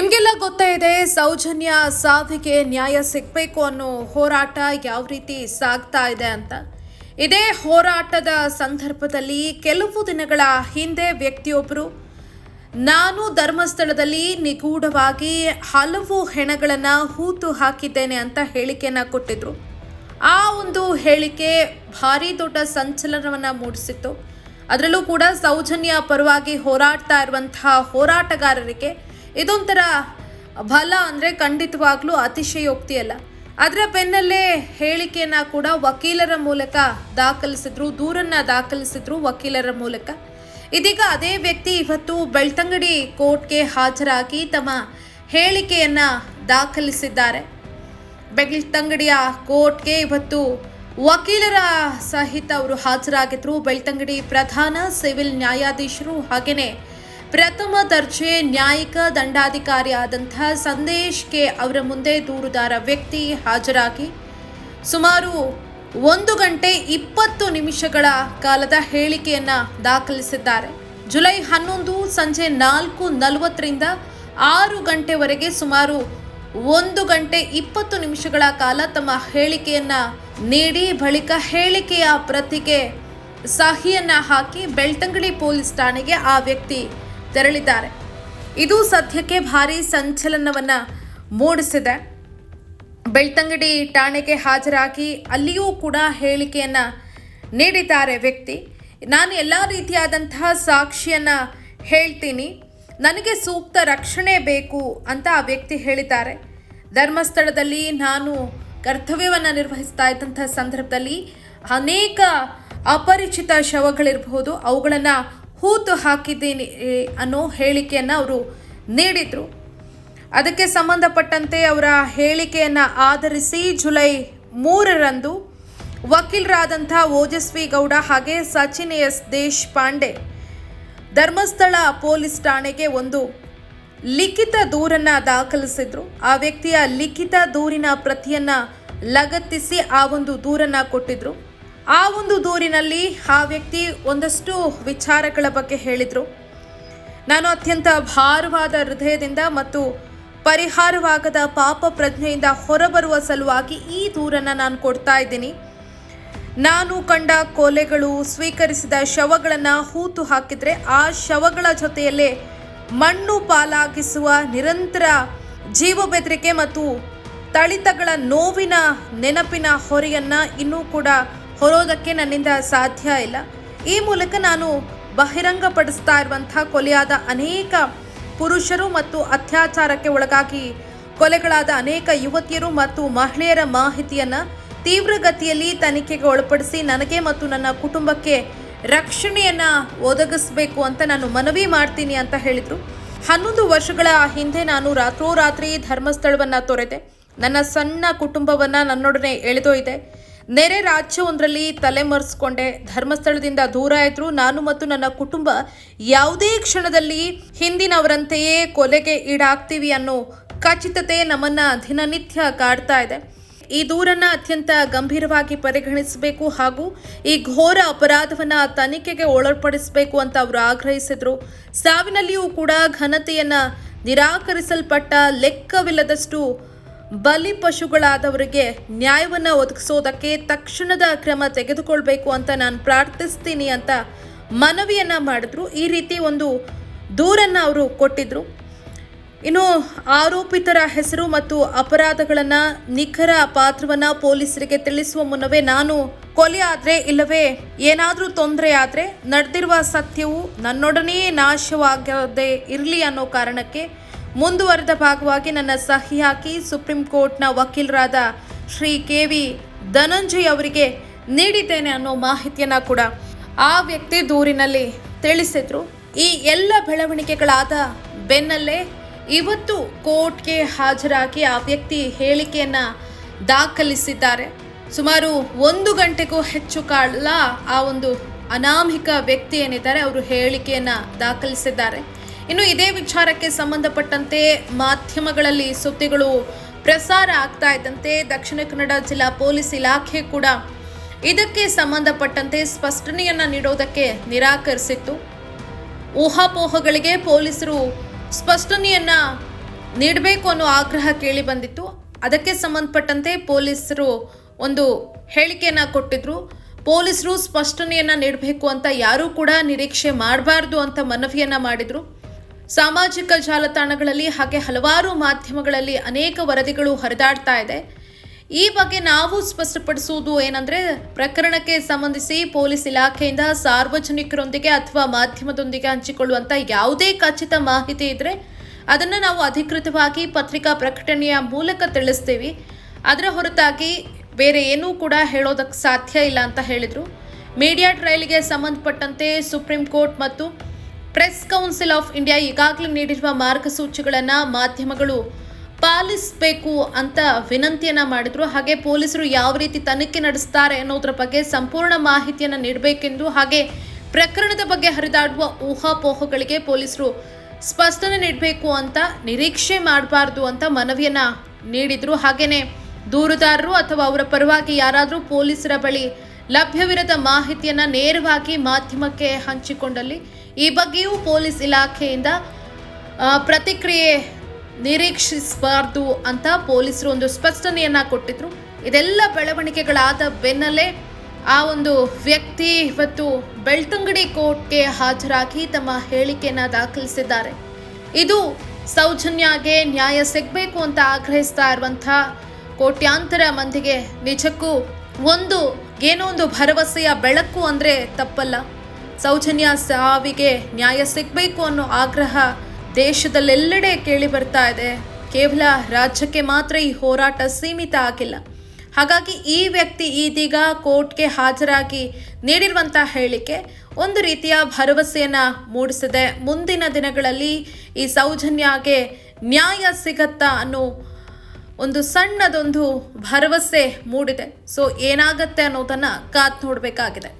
ನಿಮಗೆಲ್ಲ ಗೊತ್ತೇ ಇದೆ, ಸೌಜನ್ಯ ಸಾವಿಗೆ ನ್ಯಾಯ ಸಿಗಬೇಕು ಅನ್ನೋ ಹೋರಾಟ ಯಾವ ರೀತಿ ಸಾಗ್ತಾ ಇದೆ ಅಂತ. ಇದೇ ಹೋರಾಟದ ಸಂದರ್ಭದಲ್ಲಿ ಕೆಲವು ದಿನಗಳ ಹಿಂದೆ ವ್ಯಕ್ತಿಯೊಬ್ಬರು ನಾನು ಧರ್ಮಸ್ಥಳದಲ್ಲಿ ನಿಗೂಢವಾಗಿ ಹಲವು ಹೆಣಗಳನ್ನು ಹೂತು ಹಾಕಿದ್ದೇನೆ ಅಂತ ಹೇಳಿಕೆಯನ್ನು ಕೊಟ್ಟಿದ್ರು. ಆ ಒಂದು ಹೇಳಿಕೆ ಭಾರಿ ದೊಡ್ಡ ಸಂಚಲನವನ್ನು ಮೂಡಿಸಿತ್ತು. ಅದರಲ್ಲೂ ಕೂಡ ಸೌಜನ್ಯ ಪರವಾಗಿ ಹೋರಾಡ್ತಾ ಇರುವಂತಹ ಹೋರಾಟಗಾರರಿಗೆ ಇದೊಂಥರ ಬಲ ಅಂದರೆ ಖಂಡಿತವಾಗ್ಲೂ ಅತಿಶಯೋಕ್ತಿ ಅಲ್ಲ. ಅದರ ಬೆನ್ನಲ್ಲೇ ಹೇಳಿಕೆಯನ್ನು ಕೂಡ ವಕೀಲರ ಮೂಲಕ ದಾಖಲಿಸಿದ್ರು, ದೂರನ್ನು ದಾಖಲಿಸಿದ್ರು ವಕೀಲರ ಮೂಲಕ. ಇದೀಗ ಅದೇ ವ್ಯಕ್ತಿ ಇವತ್ತು ಬೆಳ್ತಂಗಡಿ ಕೋರ್ಟ್ಗೆ ಹಾಜರಾಗಿ ತಮ್ಮ ಹೇಳಿಕೆಯನ್ನು ದಾಖಲಿಸಿದ್ದಾರೆ. ಬೆಳ್ತಂಗಡಿಯ ಕೋರ್ಟ್ಗೆ ಇವತ್ತು ವಕೀಲರ ಸಹಿತ ಅವರು ಹಾಜರಾಗಿದ್ದರು ಬೆಳ್ತಂಗಡಿ ಪ್ರಧಾನ ಸಿವಿಲ್ ನ್ಯಾಯಾಧೀಶರು ಹಾಗೆಯೇ ಪ್ರಥಮ ದರ್ಜೆ ನ್ಯಾಯಿಕ ದಂಡಾಧಿಕಾರಿ ಆದಂತಹ ಸಂದೇಶ್ ಕೆ ಅವರ ಮುಂದೆ ದೂರುದಾರ ವ್ಯಕ್ತಿ ಹಾಜರಾಗಿ ಸುಮಾರು ಒಂದು ಗಂಟೆ ಇಪ್ಪತ್ತು ನಿಮಿಷಗಳ ಕಾಲದ ಹೇಳಿಕೆಯನ್ನ ದಾಖಲಿಸಿದ್ದಾರೆ. ಜುಲೈ ಹನ್ನೊಂದು ಸಂಜೆ ನಾಲ್ಕು ನಲವತ್ತರಿಂದ ಆರು ಗಂಟೆವರೆಗೆ ಸುಮಾರು ಒಂದು ಗಂಟೆ ಇಪ್ಪತ್ತು ನಿಮಿಷಗಳ ಕಾಲ ತಮ್ಮ ಹೇಳಿಕೆಯನ್ನ ನೀಡಿ ಬಳಿಕ ಹೇಳಿಕೆಯ ಪ್ರತಿಗೆ ಸಹಿಯನ್ನ ಹಾಕಿ ಬೆಳ್ತಂಗಡಿ ಪೊಲೀಸ್ ಠಾಣೆಗೆ ಆ ವ್ಯಕ್ತಿ ತೆರಳಿದ್ದಾರೆ. ಇದು ಸದ್ಯಕ್ಕೆ ಭಾರಿ ಸಂಚಲನವನ್ನ ಮೂಡಿಸಿದೆ. ಬೆಳ್ತಂಗಡಿ ಠಾಣೆಗೆ ಹಾಜರಾಗಿ ಅಲ್ಲಿಯೂ ಕೂಡ ಹೇಳಿಕೆಯನ್ನ ನೀಡಿದ್ದಾರೆ ವ್ಯಕ್ತಿ. ನಾನು ಎಲ್ಲ ರೀತಿಯಾದಂತಹ ಸಾಕ್ಷಿಯನ್ನ ಹೇಳ್ತೀನಿ. ನನಗೆ ಸೂಕ್ತ ರಕ್ಷಣೆ ಬೇಕು ಅಂತ ಆ ವ್ಯಕ್ತಿ ಹೇಳಿದ್ದಾರೆ. ಧರ್ಮಸ್ಥಳದಲ್ಲಿ ನಾನು ಕರ್ತವ್ಯವನ್ನು ನಿರ್ವಹಿಸ್ತಾ ಇದ್ದಂಥ ಸಂದರ್ಭದಲ್ಲಿ ಅನೇಕ ಅಪರಿಚಿತ ಶವಗಳಿರಬಹುದು. ಅವುಗಳನ್ನು ಹೂತು ಹಾಕಿದ್ದೀನಿ ಅನ್ನೋ ಹೇಳಿಕೆಯನ್ನು ಅವರು ನೀಡಿದರು. ಅದಕ್ಕೆ ಸಂಬಂಧಪಟ್ಟಂತೆ ಅವರ ಹೇಳಿಕೆಯನ್ನು ಆಧರಿಸಿ ಜುಲೈ ಮೂರರಂದು ವಕೀಲರಾದಂಥ ಓಜಸ್ವಿ ಗೌಡ ಹಾಗೆ ಸಚಿನ್ ಎಸ್ ದೇಶಪಾಂಡೆ ಧರ್ಮಸ್ಥಳ ಪೊಲೀಸ್ ಠಾಣೆಗೆ ಒಂದು ಲಿಖಿತ ದೂರನ್ನ ದಾಖಲಿಸಿದ್ರು. ಆ ವ್ಯಕ್ತಿಯ ಲಿಖಿತ ದೂರಿನ ಪ್ರತಿಯನ್ನ ಲಗತ್ತಿಸಿ ಆ ಒಂದು ದೂರನ್ನ ಕೊಟ್ಟಿದ್ರು. ಆ ಒಂದು ದೂರಿನಲ್ಲಿ ಆ ವ್ಯಕ್ತಿ ಒಂದಷ್ಟು ವಿಚಾರಗಳ ಬಗ್ಗೆ ಹೇಳಿದರು. ನಾನು ಅತ್ಯಂತ ಭಾರವಾದ ಹೃದಯದಿಂದ ಮತ್ತು ಪರಿಹಾರವಾಗದ ಪಾಪ ಪ್ರಜ್ಞೆಯಿಂದ ಹೊರಬರುವ ಸಲುವಾಗಿ ಈ ದೂರನ್ನು ನಾನು ಕೊಡ್ತಾ ಇದ್ದೀನಿ. ನಾನು ಕಂಡ ಕೊಲೆಗಳು ಸ್ವೀಕರಿಸಿದ ಶವಗಳನ್ನು ಹೂತು ಹಾಕಿದರೆ ಆ ಶವಗಳ ಜೊತೆಯಲ್ಲೇ ಮಣ್ಣು ಪಾಲಾಗಿಸುವ ನಿರಂತರ ಜೀವ ಬೆದರಿಕೆ ಮತ್ತು ತಳಿತಗಳ ನೋವಿನ ನೆನಪಿನ ಹೊರೆಯನ್ನು ಇನ್ನೂ ಕೂಡ ಹೊರೋದಕ್ಕೆ ನನ್ನಿಂದ ಸಾಧ್ಯ ಇಲ್ಲ. ಈ ಮೂಲಕ ನಾನು ಬಹಿರಂಗಪಡಿಸ್ತಾ ಇರುವಂತಹ ಕೊಲೆಯಾದ ಅನೇಕ ಪುರುಷರು ಮತ್ತು ಅತ್ಯಾಚಾರಕ್ಕೆ ಒಳಗಾಗಿ ಕೊಲೆಗಳಾದ ಅನೇಕ ಯುವತಿಯರು ಮತ್ತು ಮಹಿಳೆಯರ ಮಾಹಿತಿಯನ್ನು ತೀವ್ರಗತಿಯಲ್ಲಿ ತನಿಖೆಗೆ ಒಳಪಡಿಸಿ ನನಗೆ ಮತ್ತು ನನ್ನ ಕುಟುಂಬಕ್ಕೆ ರಕ್ಷಣೆಯನ್ನು ಒದಗಿಸಬೇಕು ಅಂತ ನಾನು ಮನವಿ ಮಾಡ್ತೀನಿ ಅಂತ ಹೇಳಿದ್ರು. ಹನ್ನೊಂದು ವರ್ಷಗಳ ಹಿಂದೆ ನಾನು ರಾತ್ರೋರಾತ್ರಿ ಧರ್ಮಸ್ಥಳವನ್ನ ತೊರೆದೆ. ನನ್ನ ಸಣ್ಣ ಕುಟುಂಬವನ್ನ ನನ್ನೊಡನೆ ಎಳೆದೊಯ್ದೆ. ನೆರೆ ರಾಜ್ಯವೊಂದರಲ್ಲಿ ತಲೆಮರೆಸ್ಕೊಂಡೆ. ಧರ್ಮಸ್ಥಳದಿಂದ ದೂರ ಆಯಿತು ನಾನು ಮತ್ತು ನನ್ನ ಕುಟುಂಬ ಯಾವುದೇ ಕ್ಷಣದಲ್ಲಿ ಹಿಂದಿನವರಂತೆಯೇ ಕೊಲೆಗೆ ಈಡಾಗ್ತೀವಿ ಅನ್ನೋ ಖಚಿತತೆ ನಮ್ಮನ್ನ ದಿನನಿತ್ಯ ಕಾಡ್ತಾ ಇದೆ. ಈ ದೂರನ್ನ ಅತ್ಯಂತ ಗಂಭೀರವಾಗಿ ಪರಿಗಣಿಸಬೇಕು ಹಾಗೂ ಈ ಘೋರ ಅಪರಾಧವನ್ನ ತನಿಖೆಗೆ ಒಳಪಡಿಸಬೇಕು ಅಂತ ಅವರು ಆಗ್ರಹಿಸಿದರು. ಸಾವಿನಲ್ಲಿಯೂ ಕೂಡ ಘನತೆಯನ್ನ ನಿರಾಕರಿಸಲ್ಪಟ್ಟ ಲೆಕ್ಕವಿಲ್ಲದಷ್ಟು ಬಲಿ ಪಶುಗಳಾದವರಿಗೆ ನ್ಯಾಯವನ್ನು ಒದಗಿಸೋದಕ್ಕೆ ತಕ್ಷಣದ ಕ್ರಮ ತೆಗೆದುಕೊಳ್ಬೇಕು ಅಂತ ನಾನು ಪ್ರಾರ್ಥಿಸ್ತೀನಿ ಅಂತ ಮನವಿಯನ್ನು ಮಾಡಿದ್ರು. ಈ ರೀತಿ ಒಂದು ದೂರನ್ನ ಅವರು ಕೊಟ್ಟಿದ್ರು. ಇನ್ನು ಆರೋಪಿತರ ಹೆಸರು ಮತ್ತು ಅಪರಾಧಗಳನ್ನ ನಿಖರ ಪಾತ್ರವನ್ನು ಪೊಲೀಸರಿಗೆ ತಿಳಿಸುವ ಮುನ್ನವೇ ನಾನು ಕೊಲೆ ಆದರೆ ಇಲ್ಲವೇ ಏನಾದರೂ ತೊಂದರೆ ಆದರೆ ನಡೆದಿರುವ ಸತ್ಯವು ನನ್ನೊಡನೆಯೇ ನಾಶವಾಗದೆ ಇರಲಿ ಅನ್ನೋ ಕಾರಣಕ್ಕೆ ಮುಂದುವರೆದ ಭಾಗವಾಗಿ ನನ್ನ ಸಹಿ ಹಾಕಿ ಸುಪ್ರೀಂ ಕೋರ್ಟ್ನ ವಕೀಲರಾದ ಶ್ರೀ ಕೆ ವಿ ಧನಂಜಯ್ ಅವರಿಗೆ ನೀಡಿದ್ದೇನೆ ಅನ್ನೋ ಮಾಹಿತಿಯನ್ನು ಕೂಡ ಆ ವ್ಯಕ್ತಿ ದೂರಿನಲ್ಲಿ ತಿಳಿಸಿದ್ರು. ಈ ಎಲ್ಲ ಬೆಳವಣಿಗೆಗಳಾದ ಬೆನ್ನಲ್ಲೇ ಇವತ್ತು ಕೋರ್ಟ್ಗೆ ಹಾಜರಾಗಿ ಆ ವ್ಯಕ್ತಿ ಹೇಳಿಕೆಯನ್ನು ದಾಖಲಿಸಿದ್ದಾರೆ. ಸುಮಾರು ಒಂದು ಗಂಟೆಗೂ ಹೆಚ್ಚು ಕಾಲ ಆ ಒಂದು ಅನಾಮಿಕ ವ್ಯಕ್ತಿ ಏನಿದ್ದಾರೆ, ಅವರು ಹೇಳಿಕೆಯನ್ನು ದಾಖಲಿಸಿದ್ದಾರೆ. ಇನ್ನು ಇದೇ ವಿಚಾರಕ್ಕೆ ಸಂಬಂಧಪಟ್ಟಂತೆ ಮಾಧ್ಯಮಗಳಲ್ಲಿ ಸುದ್ದಿಗಳು ಪ್ರಸಾರ ಆಗ್ತಾ ಇದ್ದಂತೆ ದಕ್ಷಿಣ ಕನ್ನಡ ಜಿಲ್ಲಾ ಪೊಲೀಸ್ ಇಲಾಖೆ ಕೂಡ ಇದಕ್ಕೆ ಸಂಬಂಧಪಟ್ಟಂತೆ ಸ್ಪಷ್ಟನೆಯನ್ನ ನೀಡೋದಕ್ಕೆ ನಿರಾಕರಿಸಿತ್ತು. ಊಹಾಪೋಹಗಳಿಗೆ ಪೊಲೀಸರು ಸ್ಪಷ್ಟನೆಯನ್ನ ನೀಡಬೇಕು ಅನ್ನೋ ಆಗ್ರಹ ಕೇಳಿ ಬಂದಿತ್ತು. ಅದಕ್ಕೆ ಸಂಬಂಧಪಟ್ಟಂತೆ ಪೊಲೀಸರು ಒಂದು ಹೇಳಿಕೆಯನ್ನ ಕೊಟ್ಟಿದ್ರು. ಪೊಲೀಸರು ಸ್ಪಷ್ಟನೆಯನ್ನ ನೀಡಬೇಕು ಅಂತ ಯಾರೂ ಕೂಡ ನಿರೀಕ್ಷೆ ಮಾಡಬಾರ್ದು ಅಂತ ಮನವಿಯನ್ನ ಮಾಡಿದ್ರು. ಸಾಮಾಜಿಕ ಜಾಲತಾಣಗಳಲ್ಲಿ ಹಾಗೆ ಹಲವಾರು ಮಾಧ್ಯಮಗಳಲ್ಲಿ ಅನೇಕ ವರದಿಗಳು ಹರಿದಾಡ್ತಾ ಇದೆ. ಈ ಬಗ್ಗೆ ನಾವು ಸ್ಪಷ್ಟಪಡಿಸುವುದು ಏನಂದ್ರೆ, ಪ್ರಕರಣಕ್ಕೆ ಸಂಬಂಧಿಸಿ ಪೊಲೀಸ್ ಇಲಾಖೆಯಿಂದ ಸಾರ್ವಜನಿಕರೊಂದಿಗೆ ಅಥವಾ ಮಾಧ್ಯಮದೊಂದಿಗೆ ಹಂಚಿಕೊಳ್ಳುವಂತ ಯಾವುದೇ ಖಚಿತ ಮಾಹಿತಿ ಇದ್ರೆ ಅದನ್ನು ನಾವು ಅಧಿಕೃತವಾಗಿ ಪತ್ರಿಕಾ ಪ್ರಕಟಣೆಯ ಮೂಲಕ ತಿಳಿಸ್ತೀವಿ. ಅದರ ಹೊರತಾಗಿ ಬೇರೆ ಏನೂ ಕೂಡ ಹೇಳೋದಕ್ಕೆ ಸಾಧ್ಯ ಇಲ್ಲ ಅಂತ ಹೇಳಿದರು. ಮೀಡಿಯಾ ಟ್ರಯಲ್ಗೆ ಸಂಬಂಧಪಟ್ಟಂತೆ ಸುಪ್ರೀಂ ಕೋರ್ಟ್ ಮತ್ತು ಪ್ರೆಸ್ ಕೌನ್ಸಿಲ್ ಆಫ್ ಇಂಡಿಯಾ ಈಗಾಗಲೇ ನೀಡಿರುವ ಮಾರ್ಗಸೂಚಿಗಳನ್ನು ಮಾಧ್ಯಮಗಳು ಪಾಲಿಸಬೇಕು ಅಂತ ವಿನಂತಿಯನ್ನು ಮಾಡಿದರು. ಹಾಗೆ ಪೊಲೀಸರು ಯಾವ ರೀತಿ ತನಿಖೆ ನಡೆಸ್ತಾರೆ ಅನ್ನೋದ್ರ ಬಗ್ಗೆ ಸಂಪೂರ್ಣ ಮಾಹಿತಿಯನ್ನು ನೀಡಬೇಕೆಂದು ಹಾಗೆ ಪ್ರಕರಣದ ಬಗ್ಗೆ ಹರಿದಾಡುವ ಊಹಾಪೋಹಗಳಿಗೆ ಪೊಲೀಸರು ಸ್ಪಷ್ಟನೆ ನೀಡಬೇಕು ಅಂತ ನಿರೀಕ್ಷೆ ಮಾಡಬಾರ್ದು ಅಂತ ಮನವಿಯನ್ನು ನೀಡಿದರು. ಹಾಗೆಯೇ ದೂರುದಾರರು ಅಥವಾ ಅವರ ಪರವಾಗಿ ಯಾರಾದರೂ ಪೊಲೀಸರ ಬಳಿ ಲಭ್ಯವಿರದ ಮಾಹಿತಿಯನ್ನು ನೇರವಾಗಿ ಮಾಧ್ಯಮಕ್ಕೆ ಹಂಚಿಕೊಂಡಲ್ಲಿ ಈ ಬಗ್ಗೆಯೂ ಪೊಲೀಸ್ ಇಲಾಖೆಯಿಂದ ಪ್ರತಿಕ್ರಿಯೆ ನಿರೀಕ್ಷಿಸಬಾರ್ದು ಅಂತ ಪೊಲೀಸರು ಒಂದು ಸ್ಪಷ್ಟನೆಯನ್ನ ಕೊಟ್ಟಿದ್ರು. ಇದೆಲ್ಲ ಬೆಳವಣಿಗೆಗಳಾದ ಬೆನ್ನಲ್ಲೇ ಆ ಒಂದು ವ್ಯಕ್ತಿ ಇವತ್ತು ಬೆಳ್ತಂಗಡಿ ಕೋರ್ಟ್ಗೆ ಹಾಜರಾಗಿ ತಮ್ಮ ಹೇಳಿಕೆಯನ್ನ ದಾಖಲಿಸಿದ್ದಾರೆ. ಇದು ಸೌಜನ್ಯಗೆ ನ್ಯಾಯ ಸಿಗಬೇಕು ಅಂತ ಆಗ್ರಹಿಸ್ತಾ ಇರುವಂಥ ಕೋಟ್ಯಾಂತರ ಮಂದಿಗೆ ನಿಜಕ್ಕೂ ಒಂದು, ಏನೋ ಒಂದು ಭರವಸೆಯ ಬೆಳಕು ಅಂದರೆ ತಪ್ಪಲ್ಲ. ಸೌಜನ್ಯ ಸಾವಿಗೆ ನ್ಯಾಯ ಸಿಗಬೇಕು ಅನ್ನೋ ಆಗ್ರಹ ದೇಶದಲ್ಲೆಲ್ಲೆಡೆ ಕೇಳಿ ಬರ್ತಾ ಇದೆ. ಕೇವಲ ರಾಜ್ಯಕ್ಕೆ ಮಾತ್ರ ಈ ಹೋರಾಟ ಸೀಮಿತ ಆಗಿಲ್ಲ. ಹಾಗಾಗಿ ಈ ವ್ಯಕ್ತಿ ಇದೀಗ ಕೋರ್ಟ್ಗೆ ಹಾಜರಾಗಿ ನೀಡಿರುವಂಥ ಹೇಳಿಕೆ ಒಂದು ರೀತಿಯ ಭರವಸೆಯನ್ನ ಮೂಡಿಸಿದೆ. ಮುಂದಿನ ದಿನಗಳಲ್ಲಿ ಈ ಸೌಜನ್ಯಗೆ ನ್ಯಾಯ ಸಿಗತ್ತಾ ಅನ್ನೋ ಒಂದು ಸಣ್ಣದೊಂದು ಭರವಸೆ ಮೂಡಿದೆ. ಸೊ ಏನಾಗತ್ತೆ ಅನ್ನೋದನ್ನ ಕಾತ್ ನೋಡಬೇಕಾಗಿದೆ.